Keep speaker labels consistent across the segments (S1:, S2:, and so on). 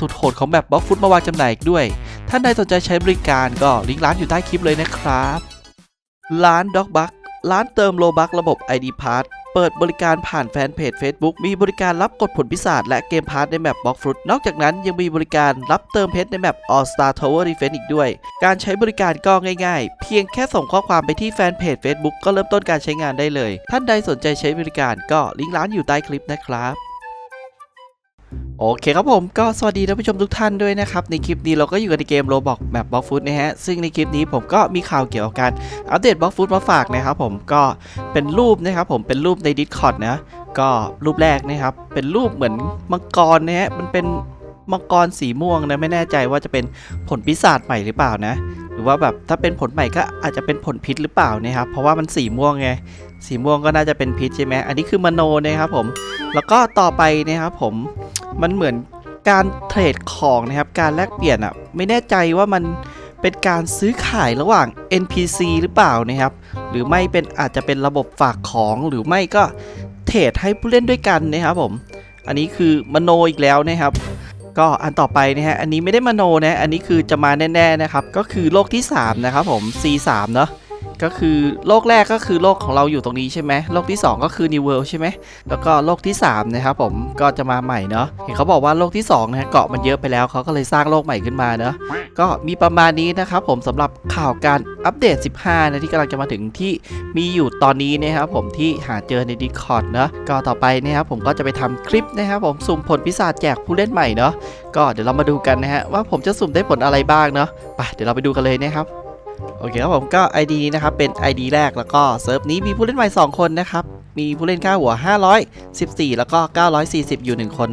S1: สุดโหดของแบบบล็อกฟุตมาวางจำหน่ายอีกด้วย ท่านใดสนใจใช้บริการก็ลิงก์ร้านอยู่ใต้คลิปเลยนะครับ ร้าน Dog b u c k ร้านเติมโลบักระบบ ID Pass เปิดบริการผ่านแฟนเพจ Facebook มีบริการรับกดผลพิศาจและเกมพาร์ทในแมปบล็อกฟรุตนอกจากนั้นยังมีบริการรับเติมเพชรในแมป All Star Tower Defense อีกด้วย การใช้บริการก็ง่ายๆ เพียงแค่ส่งข้อความไปที่แฟนเพจ Facebook ก็เริ่มต้นการใช้งานได้เลย ท่านใดสนใจใช้บริการก็ลิงก์ร้านอยู่ใต้คลิปนะครับ โอเคครับผมก็สวัสดีท่านผู้ชมทุกท่านด้วยนะครับ ในคลิปนี้เราก็อยู่กันในเกมโรบอกแบบบล็อกฟุตนะฮะ ซึ่งในคลิปนี้ผมก็มีข่าวเกี่ยวกับการอัปเดตบล็อกฟุตมาฝากนะครับผมก็เป็นรูปนะครับผมเป็นรูปใน Discord นะ ก็รูปแรกนะครับ เป็นรูปเหมือนมังกรนะฮะมันเป็นมังกรสีม่วงนะไม่แน่ใจว่าจะเป็นผลปีศาจใหม่หรือเปล่านะ หรือว่าแบบถ้าเป็นผลใหม่ก็อาจจะเป็นผลพิษหรือเปล่านะครับเพราะว่ามันสีม่วงไงสีม่วงก็น่าจะเป็นพิษใช่ไหมอันนี้คือมโนนะครับผมแล้วก็ต่อไปนะครับผม มันเหมือนการเทรดของนะครับ การแลกเปลี่ยนอะ่ะ ไม่แน่ใจว่ามันเป็นการซื้อขายระหว่าง NPC หรือเปล่านะครับ หรือไม่เป็นอาจจะเป็นระบบฝากของหรือไม่ก็เทรดให้ผู้เล่นด้วยกันนะครับผม อันนี้คือมโนอีกแล้วนะครับ ก็อันต่อไปนะฮะ อันนี้ไม่ได้มโนนะ อันนี้คือจะมาแน่ๆนะครับ ก็คือโลกที่ 3 นะครับผม C3 เนาะ ก็คือโลกแรกก็คือโลกของเราอยู่ตรงนี้ใช่ไหมโลกที่ 2 ก็คือ New World ใช่ไหมแล้วก็โลกที่ 3 นะครับผมก็จะมาใหม่เนาะเห็นเขาบอกว่าโลกที่2นะฮะเกาะมันเยอะไปแล้วเขาก็เลยสร้างโลกใหม่ขึ้นมาเนาะก็มีประมาณนี้นะครับผมสำหรับข่าวการอัปเดต 15 นะที่กำลังจะมาถึงที่มีอยู่ตอนนี้นะครับผมที่หาเจอใน Discord เนอะก็ต่อไปนะครับผมก็จะไปทำคลิปนะครับผมสุ่มผลพิศาจแจกผู้เล่นใหม่เนาะก็เดี๋ยวเรามาดูกันนะฮะว่าผมจะสุ่มได้ผลอะไรบ้างเนาะไปเดี๋ยวเราไปดูกันเลยนะครับ โอเคครับผมก็ ID นี้นะครับ เป็น ID แรกแล้วก็เซิร์ฟนี้มีผู้เล่นใหม่ 2 คนนะครับ มีผู้เล่นค่าหัว 514 แล้วก็ 940 อยู่ 1 คน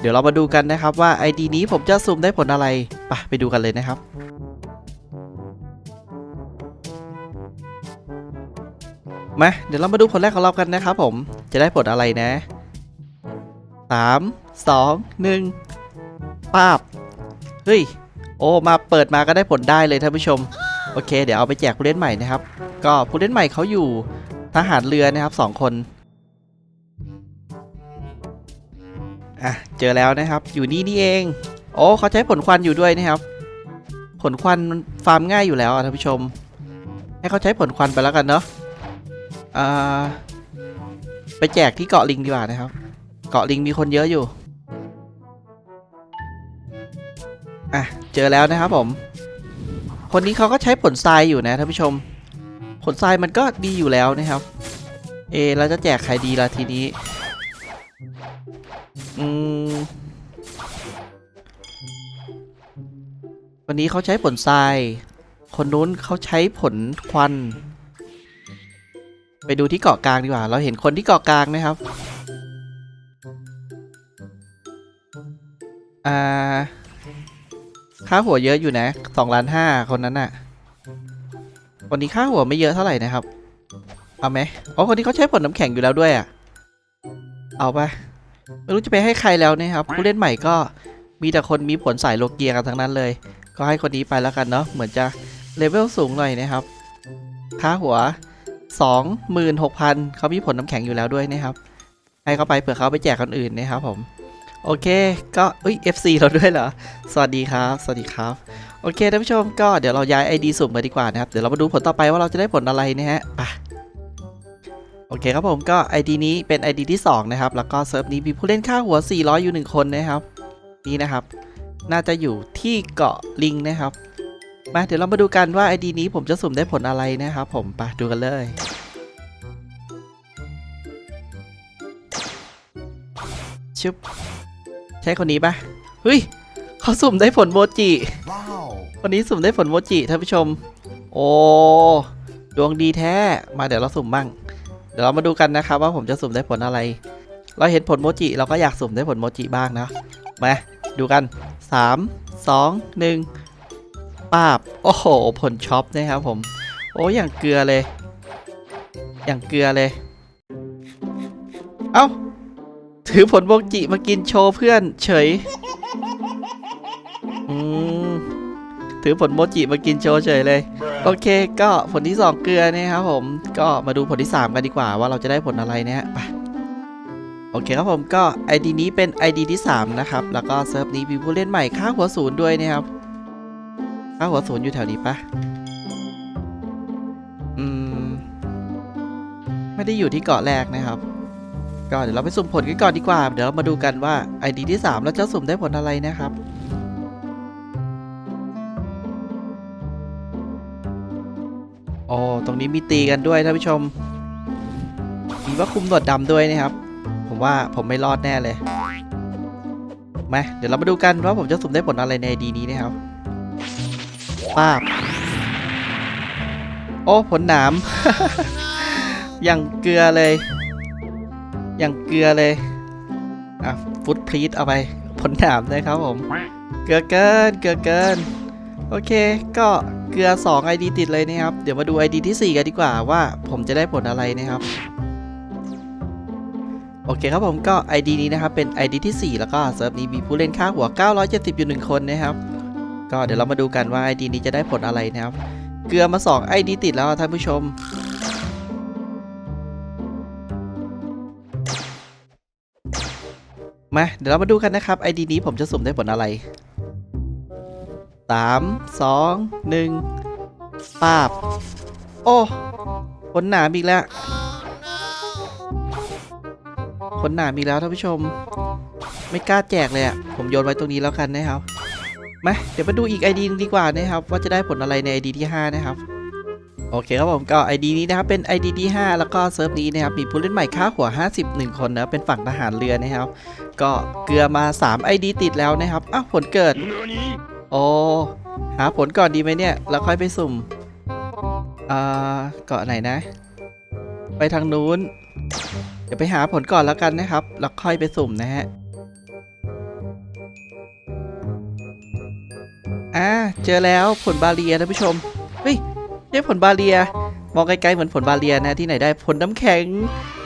S1: เดี๋ยวเรามาดูกันนะครับว่า ID นี้ผมจะสุ่มได้ผลอะไรไปไปดูกันเลยนะครับมาเดี๋ยวเรามาดูผลแรกของเรากันนะครับผมจะได้ผลอะไรนะสามสองหนึ่งปาบเฮ้ย โอ้ มาเปิดมาก็ได้ผลได้เลยท่านผู้ชม โอเค เดี๋ยวเอาไปแจกผู้เล่นใหม่นะครับ ก็ผู้เล่นใหม่เขาอยู่ทหารเรือนะครับสองคนอะเจอแล้วนะครับ อยู่นี่นี่เอง โอ้เขาใช้ผลควันอยู่ด้วยนะครับ ผลควันมันฟาร์มง่ายอยู่แล้วท่านผู้ชม ให้เขาใช้ผลควันไปแล้วกันเนาะอ่าไปแจกที่เกาะลิงดีกว่านะครับ เกาะลิงมีคนเยอะอยู่อะเจอแล้วนะครับผม คนนี้เขาก็ใช้ผลทรายอยู่นะท่านผู้ชม ผลทรายมันก็ดีอยู่แล้วนะครับ เอเราจะแจกใครดีล่ะทีนี้ อืม วันนี้เขาใช้ผลทราย คนนู้นเขาใช้ผลควัน ไปดูที่เกาะกลางดีกว่า เราเห็นคนที่เกาะกลางนะครับ อ่า ค่าหัวเยอะอยู่นะสองล้านห้าคนนั้นน่ะคนนี้ค่าหัวไม่เยอะเท่าไหร่นะครับ เอาไหมอ๋อคนนี้เขาใช้ผลน้ำแข็งอยู่แล้วด้วยอะ เอาไปไม่รู้จะไปให้ใครแล้วนะครับผู้เล่นใหม่ก็มีแต่คนมีผลสายโลเกียกันทั้งนั้นเลย ก็ให้คนนี้ไปแล้วกันเนาะเหมือนจะเลเวลสูงหน่อยนะครับ ค่าหัว 26,000เขามีผลน้ำแข็งอยู่แล้วด้วยนะครับ ให้เขาไปเผื่อเขาไปแจกคนอื่นนะครับผม โอเค ก็เอ้ย FC เราด้วยเหรอ สวัสดีครับ สวัสดีครับ โอเคท่านผู้ชมก็เดี๋ยวเราย้าย ID สุ่มมาดีกว่านะครับ เดี๋ยวเรามาดูผลต่อไปว่าเราจะได้ผลอะไรนะฮะไปโอเคครับผมก็ ID นี้เป็น ID ที่ 2 นะครับ แล้วก็เซิร์ฟนี้มีผู้เล่นค่าหัว 400 อยู่ 1 คนนะครับ นี่นะครับ น่าจะอยู่ที่เกาะลิงนะครับ มาเดี๋ยวเรามาดูกันว่า ID นี้ผมจะสุ่มได้ผลอะไรนะครับผมไปดูกันเลยชึบ ใช่คนนี้ปะเฮ้ยเขาสุ่มได้ผลโมจิ
S2: Wow.
S1: วันนี้สุ่มได้ผลโมจิท่านผู้ชม โอ้ดวงดีแท้มาเดี๋ยวเราสุ่มบ้าง เดี๋ยวเรามาดูกันนะครับว่าผมจะสุ่มได้ผลอะไร เราเห็นผลโมจิเราก็อยากสุ่มได้ผลโมจิบ้างนะมาดูกัน 3 2 1ป้าบโอ้โห ผลช็อปนะครับผม โอ้อย่างเกลือเลย อย่างเกลือเลย เอ้า ถือผลโมจิมากินโชว์เพื่อนเฉยอืมถือผลโมจิมากินโชว์เฉยเลย โอเค ก็ผลที่ 2 เกลือนะครับผม ก็มาดูผลที่ 3 กันดีกว่าว่าเราจะได้ผลอะไรนะฮะไปโอเคครับผมก็ ID นี้เป็น ID ที่ 3 นะครับ แล้วก็เซิร์ฟนี้มีผู้เล่นใหม่ค่าหัวศูนย์ด้วยนะครับค่าหัวศูนย์อยู่แถวนี้ปะอืม ไม่ได้อยู่ที่เกาะแรกนะครับ ก็เดี๋ยวเราไปสุ่มผลกันก่อนดีกว่า เดี๋ยวเรามาดูกันว่า ID ที่3เราจะสุ่มได้ผลอะไรนะครับโอ้ตรงนี้มีตีกันด้วยท่านผู้ชม มีว่าคุมหนวดดำด้วยนะครับ ผมว่าผมไม่รอดแน่เลยมาเดี๋ยวเรามาดูกันว่าผมจะสุ่มได้ผลอะไรในดีนี้นะครับป้าบโอ้ ผลหนาม อย่างเกลือเลย อย่างเกลือเลย อะฟุตพรีตเอาไปผลหนามนะครับผม เกลือเกิน เกลือเกิน โอเค ก็เกลือ 2 ID ติดเลยนะครับ เดี๋ยวมาดู ID ที่ 4 กันดีกว่าว่าผมจะได้ผลอะไรนะครับ โอเคครับผมก็ ID นี้นะครับ เป็น ID ที่ 4 แล้วก็เซิร์ฟนี้มีผู้เล่นค่าหัว 970อยู่1คนนะครับ ก็เดี๋ยวเรามาดูกันว่า ID นี้จะได้ผลอะไรนะครับ เกลือมา 2 ID ติดแล้วท่านผู้ชม มาเดี๋ยวเรามาดูกันนะครับ ID นี้ผมจะสุ่มได้ผลอะไรสามสองหนึ่งปาบ โอ้ขนหนามอีกแล้วขนหนามอีกแล้วท่านผู้ชม ไม่กล้าแจกเลยอะผมโยนไว้ตรงนี้แล้วกันนะครับมาเดี๋ยวมาดูอีก ID นึงดีกว่านะครับ ว่าจะได้ผลอะไรใน ID ที่ 5 นะครับ โอเคครับผมก็ ID นี้นะครับเป็น ID ที่5แล้วก็เซิร์ฟนี้นะครับมีผู้เล่นใหม่ค่าหัว 51 คนนะเป็นฝั่งทหารเรือนะครับ ก็เกลือมา 3 ID ติดแล้วนะครับอ้าวผลเกิด โอ้หาผลก่อนดีไหมเนี่ย แล้วค่อยไปสุ่มอ่าเกาะไหนนะ ไปทางนู้นเดี๋ยวไปหาผลก่อนแล้วกันนะครับ แล้วค่อยไปสุ่มนะฮะอ่าเจอแล้วผลบาเรียท่านผู้ชมเฮ้ย ได้ผลบาเรีย มองไกลๆเหมือนผลบาเรียนะที่ไหนได้ผลน้ำแข็ง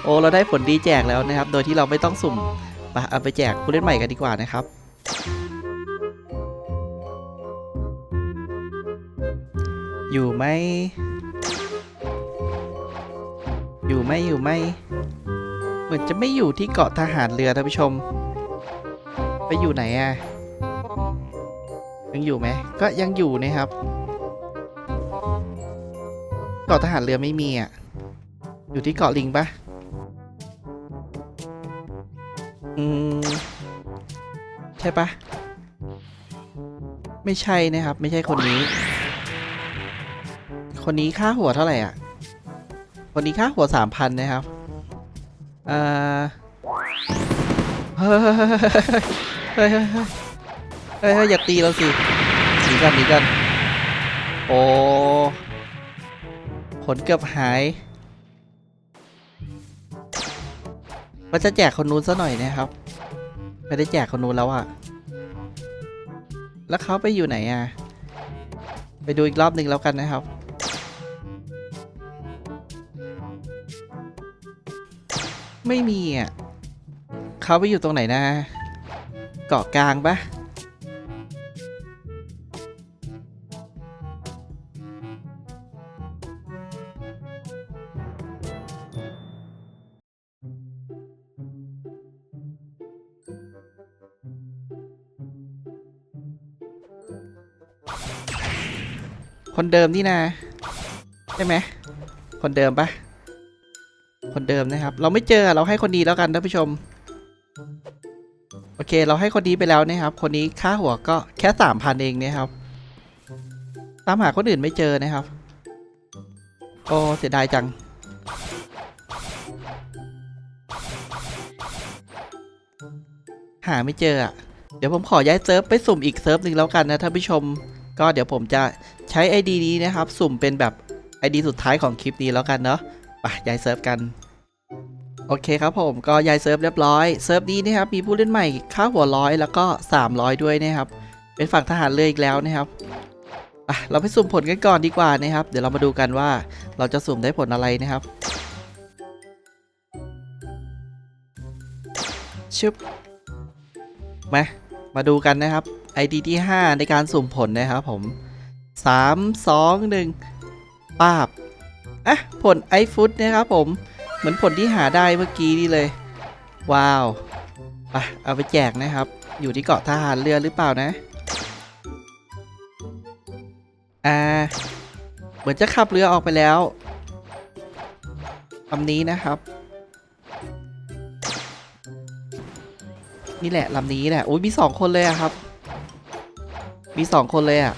S1: โอ้เราได้ผลดีแจกแล้วนะครับ โดยที่เราไม่ต้องสุ่มไปเอาไปแจกผู้เล่นใหม่กันดีกว่านะครับอยู่ไหม อยู่ไหมอยู่ไหม เหมือนจะไม่อยู่ที่เกาะทหารเรือท่านผู้ชม ไปอยู่ไหนอะยังอยู่ไหม ก็ยังอยู่นะครับ เกาะทหารเรือไม่มีอะ อยู่ที่เกาะลิงปะอืม ใช่ปะไม่ใช่นะครับ ไม่ใช่คนนี้ คนนี้ค่าหัวเท่าไหร่อะ คนนี้ค่าหัวสามพันนะครับเอ่อเฮ้ยเฮ้ยเฮ้ยเฮ้ยเฮ้ยเฮ้ยอย่าตีเราสิหนีกันหนีกัน โอ้ ผลเกือบหายว่าจะแจกคนนู้นซะหน่อยนะครับ ไม่ได้แจกคนนู้นแล้วอะแล้วเขาไปอยู่ไหนอะไปดูอีกรอบหนึ่งแล้วกันนะครับ ไม่มีอะเขาไปอยู่ตรงไหนนะ เกาะกลางปะ คนเดิมนี่นะใช่ไหมคนเดิมปะคนเดิมนะครับ เราไม่เจอเราให้คนดีแล้วกันท่านผู้ชม โอเค เราให้คนนี้ไปแล้วนะครับ คนนี้ค่าหัวก็แค่สามพันเองนะครับ ตามหาคนอื่นไม่เจอนะครับ โอ้เสียดายจัง หาไม่เจออะเดี๋ยวผมขอย้ายเซิร์ฟไปสุ่มอีกเซิร์ฟหนึ่งแล้วกันนะท่านผู้ชม ก็เดี๋ยวผมจะ ช้ ID นี้นะครับ สุ่มเป็นแบบ ID สุดท้ายของคลิปนี้แล้วกันเนาะไปย้ายเซิร์ฟกันโอเคครับผมก็ย้ายเซิร์ฟเรียบร้อยเซิร์ฟนี้นะครับมีผู้เล่นใหม่ค่าหัวร้อยแล้วก็ 300 ด้วยนะครับเป็นฝั่งทหารเรืออีกแล้วนะครับอะเราไปสุ่มผลกันก่อนดีกว่านะครับ เดี๋ยวเรามาดูกันว่าเราจะสุ่มได้ผลอะไรนะครับชึบมามาดูกันนะครับ ID ที่ 5 ในการสุ่มผลนะครับผม 3 2 1ป้าบอะผลไอฟุตนะครับผม เหมือนผลที่หาได้เมื่อกี้นี่เลย ว้าวไปเอาไปแจกนะครับ อยู่ที่เกาะทหารเรือหรือเปล่านะ อ่า เหมือนจะขับเรือออกไปแล้วลำนี้นะครับ นี่แหละลำนี้แหละโอ้ยมีสองคนเลยอะครับ มีสองคนเลยอะ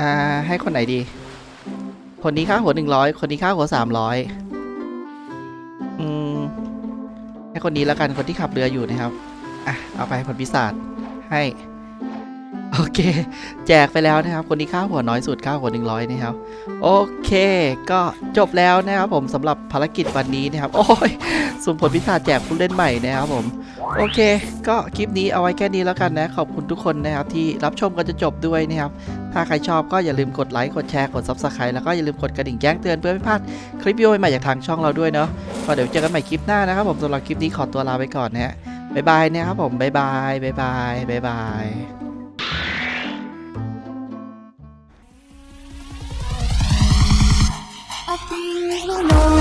S1: อ่า ให้คนไหนดี คนนี้ค่าหัวหนึ่งร้อย คนนี้ค่าหัวสามร้อยอืม ให้คนนี้แล้วกัน คนที่ขับเรืออยู่นะครับ อะ เอาไปผลพิศาจให้ อเค แจกไปแล้วนะครับ คนนี้ค่าหัวน้อยสุดค่าหัวหนึ่งร้อยนะครับ โอเค ก็จบแล้วนะครับผมสำหรับภารกิจวันนี้นะครับ โอ้ยสุ่มผลพิศาแจกผู้เล่นใหม่นะครับผม โอเค ก็คลิปนี้เอาไว้แค่นี้แล้วกันนะ ขอบคุณทุกคนนะครับที่รับชมกันจะจบด้วยนะครับ ถ้าใครชอบก็อย่าลืมกดไลค์ กดแชร์ กด Subscribe แล้วก็อย่าลืมกดกระดิ่งแจ้งเตือนเพื่อไม่พลาดคลิปวิดีโอใหม่จากทางช่องเราด้วยเนาะ ก็เดี๋ยวเจอกันใหม่คลิปหน้านะครับผมสำหรับคลิปนี้ขอตัวลาไปก่อนนะฮะบ๊ายบายนะครับผมบ๊ายบายบ๊ายบายบ๊ายบาย
S2: know